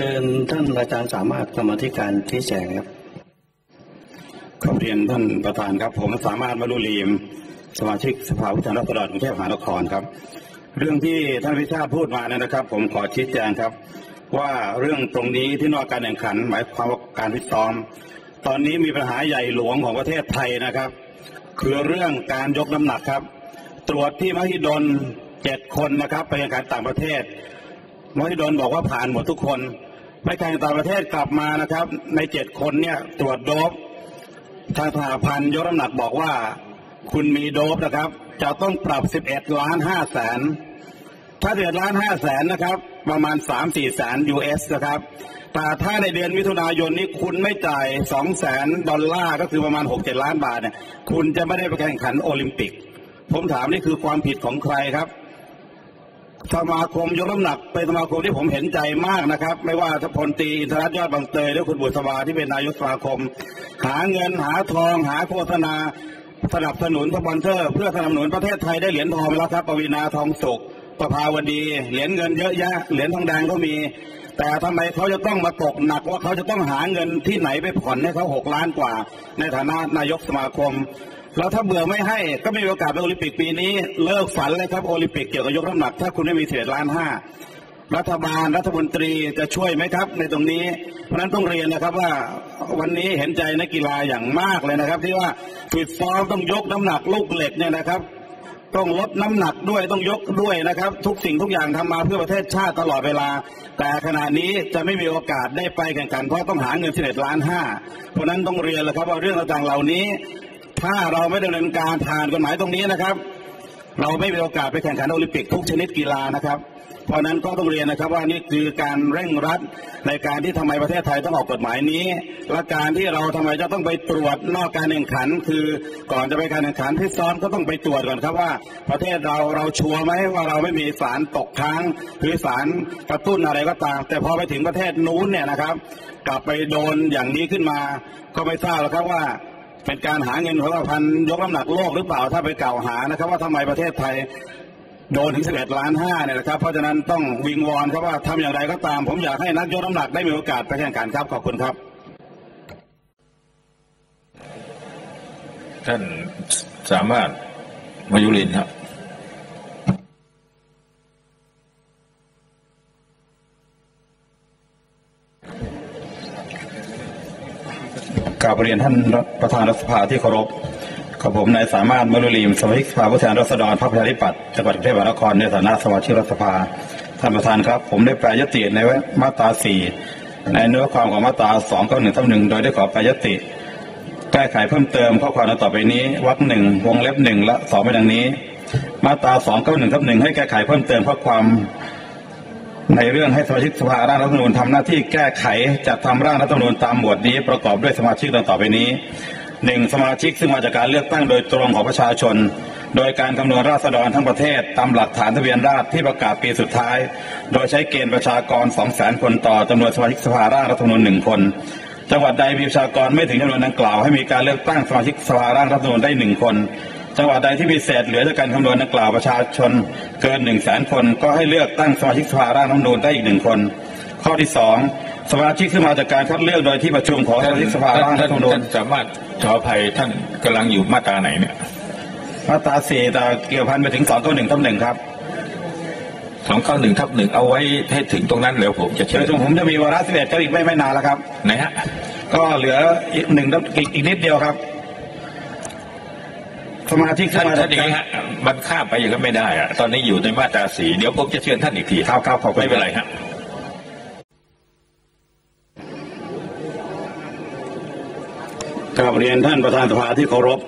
ชิญท่านอาจารย์สามารถกรรมธิการที่แจงครับขอบเรียนท่านประธานครับ ผมสามารถมารุลีม สมาชิกสภาผู้แทนราษฎรกรุงเทพมหานครครับ เรื่องที่ท่านวิชาพูดมาเนี่ยนะครับ ผมขอชี้แจงครับ ว่าเรื่องตรงนี้ที่นอกการแข่งขัน หมายความว่าการฟิตซ้อม ตอนนี้มีปัญหาใหญ่หลวงของประเทศไทยนะครับ คือเรื่องการยกน้ำหนักครับ ตรวจที่มหิดลเจ็ดคนนะครับ ไปแข่งขันต่างประเทศมหิดลบอกว่าผ่านหมดทุกคน ไปแข่งต่างประเทศกลับมานะครับ ในเจ็ดคนเนี่ยตรวจโดบทางสหพันธ์ยกน้ำหนักบอกว่า คุณมีโดบนะครับ จะต้องปรับ 11 ล้าน5แสนถ้าเดือนล้านห้าแสนนะครับ ประมาณสามสี่แสน US นะครับ แต่ถ้าในเดือนมิถุนายนนี้คุณไม่จ่ายสองแสนดอลลาร์ก็คือประมาณหกเจ็ดล้านบาทเนี่ยคุณจะไม่ได้ไปแข่งขันโอลิมปิก ผมถามนี่คือความผิดของใครครับ สมาคมยกน้ำหนักเป็นสมาคมที่ผมเห็นใจมากนะครับ ไม่ว่าทพลตีอินทรัตยอดบางเตยหรือคุณบุษบาที่เป็นนายกสมาคม หาเงินหาทองหาโฆษณาสนับสนุนสปอนเซอร์ เพื่อสนับสนุนประเทศไทยได้เหรียญทองแล้วครับปวีนาทองสุขประภาวดีเหรียญเงินเยอะแยะเหรียญทองแดงก็มี แต่ทำไมเขาจะต้องมาตกหนักว่าเขาจะต้องหาเงินที่ไหนไปผ่อนให้เขาหกล้านกว่า ในฐานะนายกสมาคม แล้วถ้าเบื่อไม่ให้ก็ไม่มีโอกาสไปโอลิมปิกปีนี้ เลิกฝันเลยครับโอลิมปิกเกี่ยวกับยกน้ำหนัก ถ้าคุณไม่มีเศษล้านห้ารัฐบาลรัฐมนตรีจะช่วยไหมครับ ในตรงนี้ เพราะนั้นต้องเรียนนะครับว่าวันนี้เห็นใจนักกีฬาอย่างมากเลยนะครับ ที่ว่าฟิตซ้อมต้องยกน้ำหนักลูกเหล็กเนี่ยนะครับ ต้องลดน้ำหนักด้วยต้องยกด้วยนะครับ ทุกสิ่งทุกอย่างทำมาเพื่อประเทศชาติตลอดเวลา แต่ขณะนี้จะไม่มีโอกาสได้ไปแข่งขันเพราะต้องหาเงิน11ล้านห้าเพราะนั้นต้องเรียนเลยครับว่าเรื่องต่างๆเหล่านี้ ถ้าเราไม่ดำเนินการผ่านกฎหมายตรงนี้นะครับ เราไม่มีโอกาสไปแข่งขันโอลิมปิกทุกชนิดกีฬานะครับ เพราะนั้นก็ต้องเรียนนะครับว่านี่คือการเร่งรัดในการที่ทำไมประเทศไทยต้องออกกฎหมายนี้ และการที่เราทำไมจะต้องไปตรวจนอกการแข่งขัน คือก่อนจะไปการแข่งขันพิตซ้อมก็ต้องไปตรวจก่อนครับว่า ประเทศเราเราชัวร์ไหมว่าเราไม่มีสารตกค้างหรือสารกระตุ้นอะไรก็ตาม แต่พอไปถึงประเทศนู้นเนี่ยนะครับ กลับไปโดนอย่างนี้ขึ้นมา ก็ไม่ทราบหรอกครับว่า เป็นการหาเงินของสหพันยกน้ำหนักโลกหรือเปล่าถ้าไปกล่าวหานะครับ ว่าทำไมประเทศไทยโดนถึง 11 ล้านห้าเนี่ยนะครับ เพราะฉะนั้นต้องวิงวอนครับว่าทำอย่างไรก็ตาม ผมอยากให้นักยกน้ำหนักได้มีโอกาสไปแข่งขันครับ ขอบคุณครับ ท่านสามารถมายุรินครับ ราบเรียนท่านประธานรัฐสภาที่เคารพกับผมนายสามารถมรุลีมสมาชิกสภาผู้แทนราษฎรพรรคประชาธิปัตย์จังหวัดกรุงเทพมหานครในฐานะสมาชิกรัฐสภาท่านประธานครับ ผมได้แปลยติในมาตราสี่ในเนื้อความของมาตราสองก็หนึ่งทับหนึ่งโดยได้ขอแปลยติ แก้ไขเพิ่มเติมข้อความต่อไปนี้วรรคหนึ่งวงเล็บหนึ่งและสองไปดังนี้ มาตราสองก้าหนึ่งทับหนึ่งให้แก้ไขเพิ่มเติมข้อความ ในเรื่องให้สมาชิกสภาร่างรัฐธรรมนูญทำหน้าที่แก้ไขจัดทำร่างรัฐธรรมนูญตามหมวดนี้ประกอบด้วยสมาชิกดังต่อไปนี้หนึ่งสมาชิกซึ่งมาจากการเลือกตั้งโดยตรงของประชาชน โดยการคำนวณราษฎรทั้งประเทศตามหลักฐานทะเบียนราษฎรที่ประกาศปีสุดท้าย โดยใช้เกณฑ์ประชากร 2 0 0 0 0 0 คนต่อจำนวนสมาชิกสภาร่างรัฐธรรมนูญหนึ่งคนจังหวัดใดมีประชากรไม่ถึงจำนวนดังกล่าวให้มีการเลือกตั้งสมาชิกสภาร่างรัฐธรรมนูญได้หนึ่งคน จังหวัดใดที่มีเศษเหลือจากการคำนวณดังกล่าวประชาชนเกินหนึ่งแสนคน ก็ให้เลือกตั้งสมาชิกสภาร่างรัฐธรรมนูญได้อีกหนึ่งคน ข้อที่สองสมาชิกซึ่งมาจากการคัดเลือกโดยที่ประชุมของสมาชิกสภาร่างรัฐธรรมนูญท่านสามารถขออภัยท่านกำลังอยู่มาตราไหนเนี่ยมาตราสี่แต่เกี่ยวพันไปถึงสองตัวหนึ่งทับหนึ่งครับสองข้อหนึ่งทับหนึ่งเอาไว้ให้ถึงตรงนั้นแล้วผมจะเชิเดี๋ยญวผมจะมีวาระสิบเอ็ดก็อีกไม่ไม่นานแล้วครับไหนฮะก็เหลืออีกหนึ่งอีกอีกนิดเดียวครับ สมาชิกท่านมาท่านอย่างนี้ฮะมันข้ามไปอย่างนั้นไม่ได้อะตอนนี้อยู่ในมาตราสี่เดี๋ยวผมจะเชิญท่านอีกทีครับครับขอบคุณไม่เป็นไรฮะกราบเรียนท่านประธานสภาที่เคารพ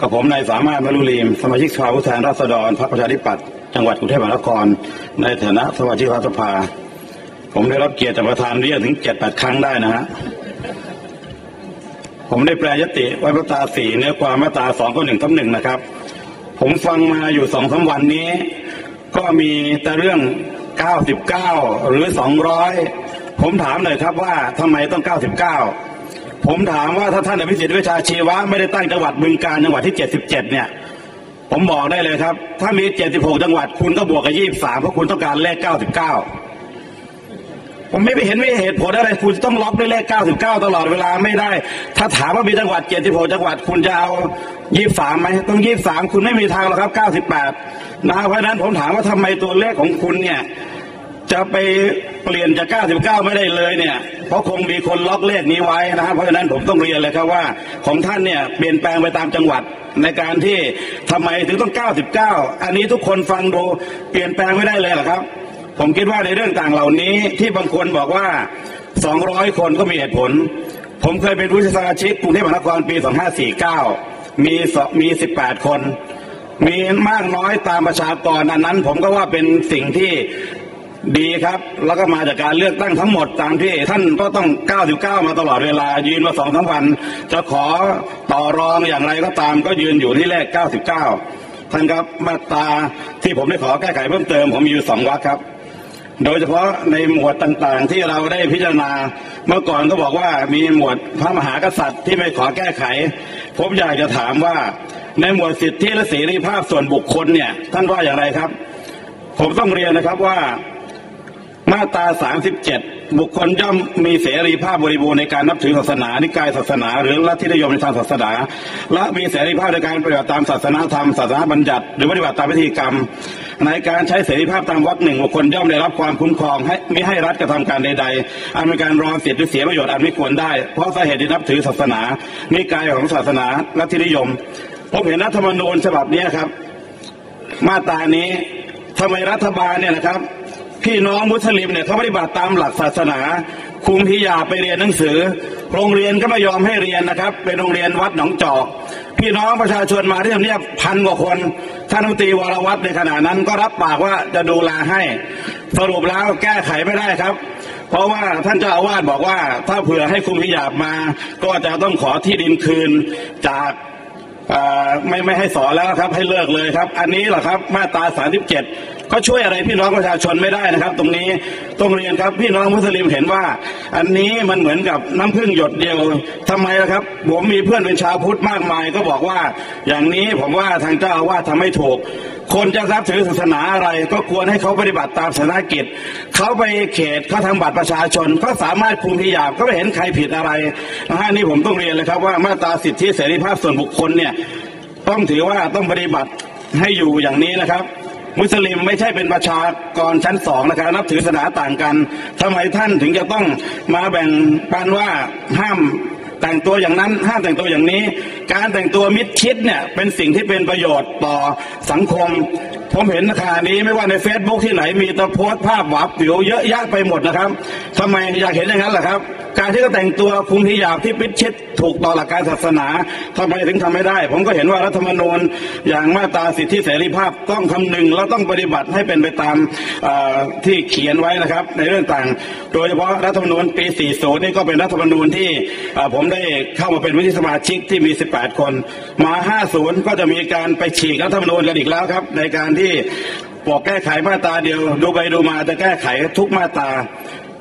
กับผมนายสามารถมรุลีมสมาชิกสภาผู้แทนราษฎรพรรคประชาธิปัตย์จังหวัดกรุงเทพมหานคร ในฐานะสมาชิกรัฐสภา ผมได้รับเกียรติจากประธานเรียกถึงเจ็ดแปดครั้งได้นะฮะ ผมได้แปลยติไว้มาตราสี่เนื้อความมาตราสองก็หนึ่งทับหนึ่งนะครับ ผมฟังมาอยู่สองสามวันนี้ ก็มีแต่เรื่อง 99 หรือ 200 ผมถามเลยครับว่าทำไมต้อง 99 ผมถามว่าถ้าท่านอภิสิทธิ์วิชาชีวะไม่ได้ตั้งจังหวัดบึงการจังหวัดที่ 77 เนี่ย ผมบอกได้เลยครับ ถ้ามี 76 จังหวัดคุณก็บวกกับ 23 เพราะคุณต้องการเลข 99 ผมไม่ไปเห็นไม่เหตุผลอะไรคุณต้องล็อกด้วยเลข 99 ตลอดเวลาไม่ได้ ถ้าถามว่ามีจังหวัด76จังหวัดคุณจะเอา 23ไหมต้อง 23 คุณไม่มีทางหรอกครับ 98 นะเพราะนั้นผมถามว่าทำไมตัวเลขของคุณเนี่ยจะไปเปลี่ยนจาก 99 ไม่ได้เลยเนี่ย เพราะคงมีคนล็อกเลขนี้ไว้นะครับ เพราะฉะนั้นผมต้องเรียนเลยครับว่า ของท่านเนี่ยเปลี่ยนแปลงไปตามจังหวัดในการที่ทำไมถึงต้อง 99 อันนี้ทุกคนฟังดูเปลี่ยนแปลงไม่ได้เลยหรอครับ ผมคิดว่าในเรื่องต่างเหล่านี้ที่บางคนบอกว่า 200 คนก็มีเหตุผล ผมเคยเป็นผู้สมาชิกกรุงเทพมหานครปี 2549 มีสมี 18 คน มีมากน้อยตามประชากรอันนั้น ผมก็ว่าเป็นสิ่งที่ดีครับ แล้วก็มาจากการเลือกตั้งทั้งหมดตามที่ท่านก็ต้อง 99 มาตลอดเวลายืนมาสองสามวัน จะขอต่อรองอย่างไรก็ตามก็ยืนอยู่ที่เลข 99 ท่านครับมาตราที่ผมได้ขอแก้ไขเพิ่มเติม ผมมีอยู่สองวรรคครับ โดยเฉพาะในหมวดต่างๆ ที่เราได้พิจารณา เมื่อก่อนก็บอกว่ามีหมวดพระมหากษัตริย์ที่ไม่ขอแก้ไข ผมอยากจะถามว่าในหมวดสิทธิและเสรีภาพส่วนบุคคลเนี่ย ท่านว่าอย่างไรครับ ผมต้องเรียนนะครับว่ามาตรา 37 บุคคลย่อมมีเสรีภาพบริบูรณ์ในการนับถือศาสนานิกายศาสนา หรือลัทธินิยมในทางศาสนา และมีเสรีภาพในการปฏิบัติตามศาสนาธรรมศาสนาบัญญัติ หรือปฏิบัติตามพิธีกรรม ในการใช้เสรีภาพตามวรรคหนึ่งบุคคลย่อมได้รับความคุ้มครองให้ไม่ให้รัฐกระทำการใด ๆ อันเป็นการรอนสิทธิหรือเสียประโยชน์อันไม่ควรได้ เพราะสาเหตุที่นับถือศาสนานิกายของศาสนาลัทธินิยม ผมเห็นรัฐธรรมนูญฉบับนี้ครับ มาตรานี้ทำไมรัฐบาลเนี่ยนะครับ พี่น้องมุสลิมเนี่ยเขาปฏิบัติตามหลักศาสนา คุมพิยาไปเรียนหนังสือ โรงเรียนก็ไม่ยอมให้เรียนนะครับ เป็นโรงเรียนวัดหนองจอก พี่น้องประชาชนมาที่ทำเนียบพันกว่าคนท่านรัฐมนตรีวรวัตรในขณะนั้นก็รับปากว่าจะดูแลให้ สรุปแล้วแก้ไขไม่ได้ครับ เพราะว่าท่านเจ้าอาวาสบอกว่าถ้าเผื่อให้คุมพิยาบมา ก็จะต้องขอที่ดินคืนจากไม่ไม่ให้สอนแล้วครับให้เลิกเลยครับ อันนี้เหรอครับมาตรา37 ก็ช่วยอะไรพี่น้องประชาชนไม่ได้นะครับ ตรงนี้ต้องเรียนครับพี่น้องมุสลิมเห็นว่า อันนี้มันเหมือนกับน้ำพึ่งหยดเดียวทำไมล่ะครับ ผมมีเพื่อนเป็นชาวพุทธมากมาย ก็บอกว่า อย่างนี้ผมว่าทางเจ้าอาวาสทำไม่ถูกคนจะรับถือศาสนาอะไรก็ควรให้เขาปฏิบัติตามศาสนากิจ เขาไปเขตเขาทำบัตรประชาชนเขาสามารถคุมพิยาบก็ไม่เห็นใครผิดอะไรนะฮะนี่ผมต้องเรียนเลยครับว่ามาตราสิทธิเสรีภาพส่วนบุคคลเนี่ยต้องถือว่าต้องปฏิบัติให้อยู่อย่างนี้นะครับ มุสลิมไม่ใช่เป็นประชากรชั้นสองนะครับนับถือศาสนาต่างกันทำไมท่านถึงจะต้องมาแบ่งปันว่าห้ามแต่งตัวอย่างนั้นห้ามแต่งตัวอย่างนี้ การแต่งตัวมิดชิดเนี่ยเป็นสิ่งที่เป็นประโยชน์ต่อสังคม ผมเห็นขณะนี้ไม่ว่าใน Facebook ที่ไหนมีตะโพสภาพหวาบผิวเยอะแยะไปหมดนะครับทำไมอยากเห็นอย่างนั้นล่ะครับ การที่เขาแต่งตัวคุมฮิญาบที่ปิดชิดถูกต่อหลักการศาสนาทำไมถึงทำไม่ได้ ผมก็เห็นว่ารัฐธรรมนูญอย่างมาตราสิทธิเสรีภาพต้องคำนึงและต้องปฏิบัติให้เป็นไปตามที่เขียนไว้นะครับ ในเรื่องต่าง โดยเฉพาะรัฐธรรมนูญปี 40 นี่ก็เป็นรัฐธรรมนูญที่ผมได้เข้ามาเป็นวิธีสมาชิกที่มี 18 คน มา 50 ก็จะมีการไปฉีกรัฐธรรมนูญกันอีกแล้วครับ ในการที่บอกแก้ไขมาตราเดียว ดูไปดูมาจะแก้ไขทุกมาตรา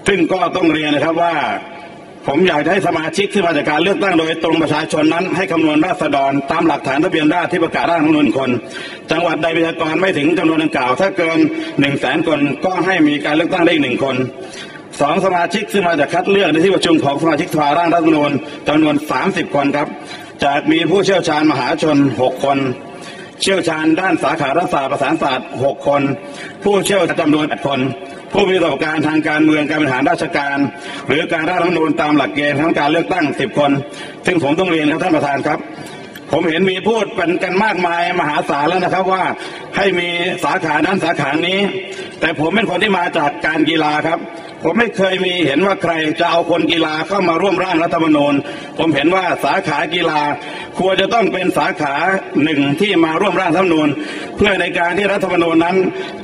ซึ่งก็ต้องเรียนนะครับว่า ผมอยากจะให้สมาชิกที่มาจากการเลือกตั้งโดยตรงประชาชนนั้น ให้คำนวณราษฎรตามหลักฐานทะเบียนราษฎรที่ประกาศร่างรัฐธรรมนูญคน จังหวัดใดประชากรไม่ถึงจำนวนดังกล่าว ถ้าเกินหนึ่งแสนคนก็ให้มีการเลือกตั้งได้อีกหนึ่งคนสองสมาชิกซึ่งมาจากคัดเลือกในที่ประชุมของสมาชิกสภาร่างรัฐธรรมนูญจำนวน 30 คนครับจากมีผู้เชี่ยวชาญมหาชน 6 คน เชี่ยวชาญด้านสาขารัฐศาสตร์ประสานศาสตร์ 6 คน ผู้เชี่ยวชาญจำนวน8คน ผู้มีประสบการณ์ทางการเมืองการบริหารราชการ หรือการร่างรัฐธรรมนูญตามหลักเกณฑ์ทั้งการเลือกตั้ง 10 คน ซึ่งผมต้องเรียนครับท่านประธานครับ ผมเห็นมีพูดเป็นกันมากมายมหาศาลแล้วนะครับว่าให้มีสาขานั้นสาขานี้ แต่ผมเป็นคนที่มาจากการกีฬาครับ ผมไม่เคยมีเห็นว่าใครจะเอาคนกีฬาเข้ามาร่วมร่างรัฐธรรมนูญ ผมเห็นว่าสาขากีฬา ควรจะต้องเป็นสาขาหนึ่งที่มาร่วมร่างรัฐธรรมนูญ เพื่อในการที่รัฐธรรมนูญนั้น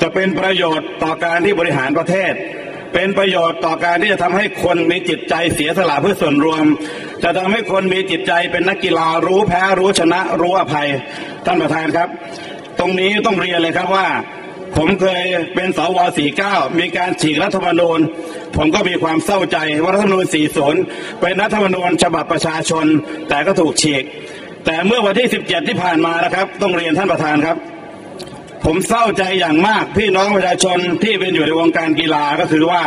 จะเป็นประโยชน์ต่อการที่บริหารประเทศ เป็นประโยชน์ต่อการที่จะทำให้คนมีจิตใจเสียสละเพื่อส่วนรวม จะทำให้คนมีจิตใจเป็นนักกีฬารู้แพ้รู้ชนะรู้อภัยท่านประธานครับ ตรงนี้ต้องเรียนเลยครับว่า ผมเคยเป็นสว49 มีการฉีกรัฐธรรมนูญ ผมก็มีความเศร้าใจว่ารัฐธรรมนูญ40 เป็นรัฐธรรมนูญฉบับประชาชน แต่ก็ถูกฉีก แต่เมื่อวันที่ 17 ที่ผ่านมานะครับ ต้องเรียนท่านประธานครับ ผมเศร้าใจอย่างมากพี่น้องประชาชนที่เป็นอยู่ในวงการกีฬาก็คือว่า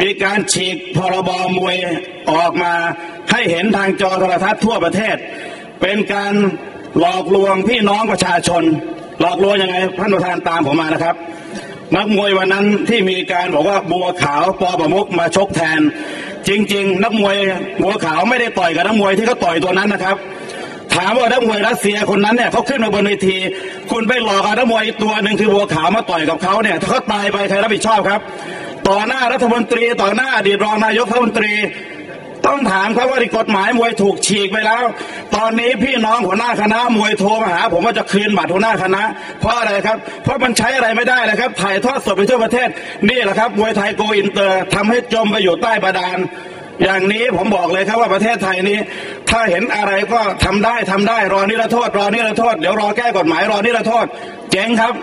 มีการฉีกพรบมวยออกมาให้เห็นทางจอโทรทัศน์ทั่วประเทศ เป็นการหลอกลวงพี่น้องประชาชน หลอกลวงยังไงท่านประธานตามผมมานะครับ นักมวยวันนั้นที่มีการบอกว่าบัวขาวปอประมุกมาชกแทน จริง ๆ นักมวยบัวขาวไม่ได้ต่อยกับนักมวยที่เขาต่อยตัวนั้นนะครับถามว่านักมวยรัสเซียคนนั้นเนี่ยเขาขึ้นมาบนเวที คุณไปหลอกเอานักมวยตัวหนึ่งคือบัวขาวมาต่อยกับเขาเนี่ยถ้าเขาตายไปใครรับผิดชอบครับ ต่อหน้ารัฐมนตรีต่อหน้าอดีตรองนายกรัฐมนตรี ต้องถามครับว่ากฎหมายมวยถูกฉีกไปแล้ว ตอนนี้พี่น้องหัวหน้าคณะมวยโทรมาหา ผมว่าจะคืนบัตรหัวหน้าคณะ เพราะอะไรครับ เพราะมันใช้อะไรไม่ได้เลยครับถ่ายทอดสดไปทั่วประเทศ นี่แหละครับมวยไทยโกอินเตอร์ทำให้จมไปอยู่ใต้บาดาลอย่างนี้ผมบอกเลยครับว่าประเทศไทยนี้ ถ้าเห็นอะไรก็ทำได้ทำได้รอนิรโทษ รอนิรโทษ เดี๋ยวรอแก้กฎหมายรอนิรโทษ เจ๊งครับ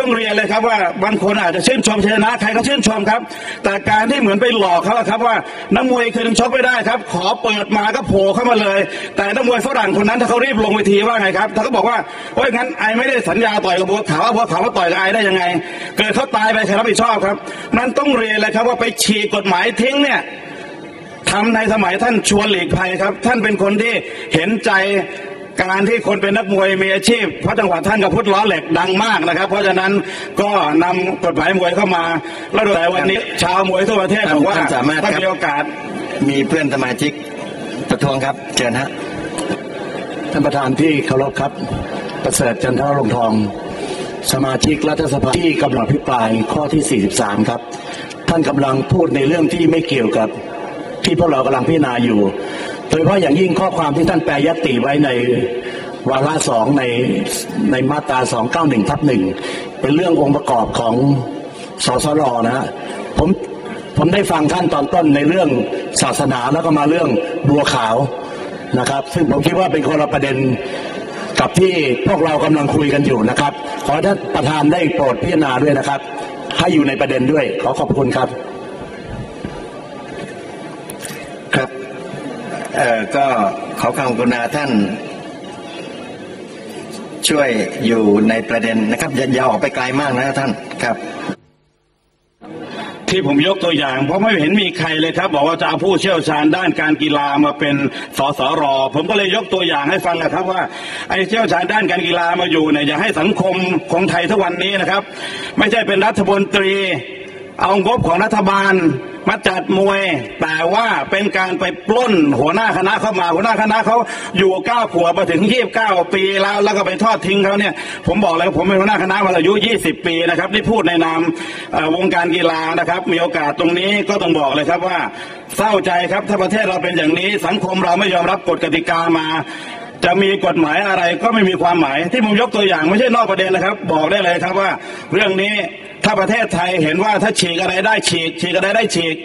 ต้องเรียนเลยครับว่าบางคนอาจจะชื่นชมชนะใครก็ชื่นชมครับ แต่การที่เหมือนไปหลอกเขาอะครับว่านักมวยคือชกไม่ได้ครับ ขอเปิดมาก็โผล่เข้ามาเลย แต่นักมวยฝรั่งคนนั้นถ้าเขารีบลงเวทีว่าไงครับถ้าเขาบอกว่าโอ้ยงั้นไอไม่ได้สัญญาต่อยกับบัวขาวบัวขาวมาต่อยกับไอได้ยังไง เกิดเขาตายไปใครรับผิดชอบครับ นั่นต้องเรียนเลยครับว่าไปฉีกกฎหมายทิ้งเนี่ยทำในสมัยท่านชวนหลีกภัยครับ ท่านเป็นคนที่เห็นใจ การที่คนเป็นนักมวยมีอาชีพเพราะจังหวัดท่านกับพุทธล้อเหล็กดังมากนะครับ เพราะฉะนั้นก็นำกฎหมายมวยเข้ามา แล้วแต่วันนี้ชาวมวยทั่วประเทศบอกว่าท่านสามารถครับถ้ามีโอกาสมีเพื่อนสมาชิกประท้วงครับเชิญฮะท่านประธานที่เคารพครับ ประเสริฐจันทรลงทอง สมาชิกรัฐสภาที่กำลังพิปรายข้อที่ 43 ครับ ท่านกำลังพูดในเรื่องที่ไม่เกี่ยวกับที่พวกเรากำลังพิจารณาอยู่ โดยเฉพาะอย่างยิ่งข้อความที่ท่านแปรยติไว้ในวาระสองในในมาตรา291ทับหนึ่งเป็นเรื่ององค์ประกอบของสสรนะฮะผมผมได้ฟังท่านตอนต้นในเรื่องศาสนาแล้วก็มาเรื่องบัวขาวนะครับ ซึ่งผมคิดว่าเป็นคนละประเด็นกับที่พวกเรากำลังคุยกันอยู่นะครับ ขอท่านประธานได้โปรดพิจารณาด้วยนะครับ ให้อยู่ในประเด็นด้วยขอขอบคุณครับ เออก็ขอความกรุณาท่าน ช่วยอยู่ในประเด็นนะครับอย่าอย่าออกไปไกลมากนะท่านครับ ที่ผมยกตัวอย่าง เพราะไม่เห็นมีใครเลยครับ บอกว่าจะเอาผู้เชี่ยวชาญด้านการกีฬามาเป็นสสรผมก็เลยยกตัวอย่างให้ฟังนะครับว่าไอ้เชี่ยวชาญด้านการกีฬามาอยู่เนี่ยอย่าให้สังคมของไทยทุกวันนี้นะครับ ไม่ใช่เป็นรัฐมนตรี เอางบของรัฐบาล มาจัดมวย แต่ว่าเป็นการไปปล้นหัวหน้าคณะเข้ามา หัวหน้าคณะเขาอยู่เก้าขวบมาถึงยี่บเก้าปีแล้ว แล้วก็ไปทอดทิ้งเขาเนี่ย ผมบอกเลยว่าผมเป็นหัวหน้าคณะมาอายุยี่สิบปีนะครับที่พูดในนามวงการกีฬานะครับ มีโอกาสตรงนี้ก็ต้องบอกเลยครับว่าเศร้าใจครับถ้าประเทศเราเป็นอย่างนี้ สังคมเราไม่ยอมรับกฎกติกามาจะมีกฎหมายอะไรก็ไม่มีความหมาย ที่ผมยกตัวอย่างไม่ใช่นอกประเด็นนะครับ บอกได้เลยครับว่าเรื่องนี้ ถ้าประเทศไทยเห็นว่าถ้าฉีกอะไรได้ฉีกฉีกอะไรได้ฉีก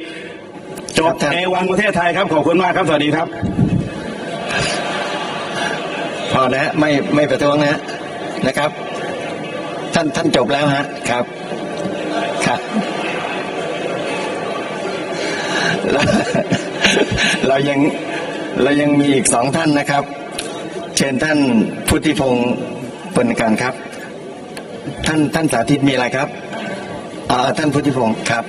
จบเอวังประเทศไทยครับขอบคุณมากครับสวัสดีครับพอนะฮะไม่ไม่ประท้วงนะฮะนะครับ ท่านท่านจบแล้วฮะครับครับเราเรายังเรายังมีอีกสองท่านนะครับ เชิญท่านพุทธิพงศ์ปนการครับ ท่านท่านสาธิตมีอะไรครับ ท่านพุทธิพงศ์ครับ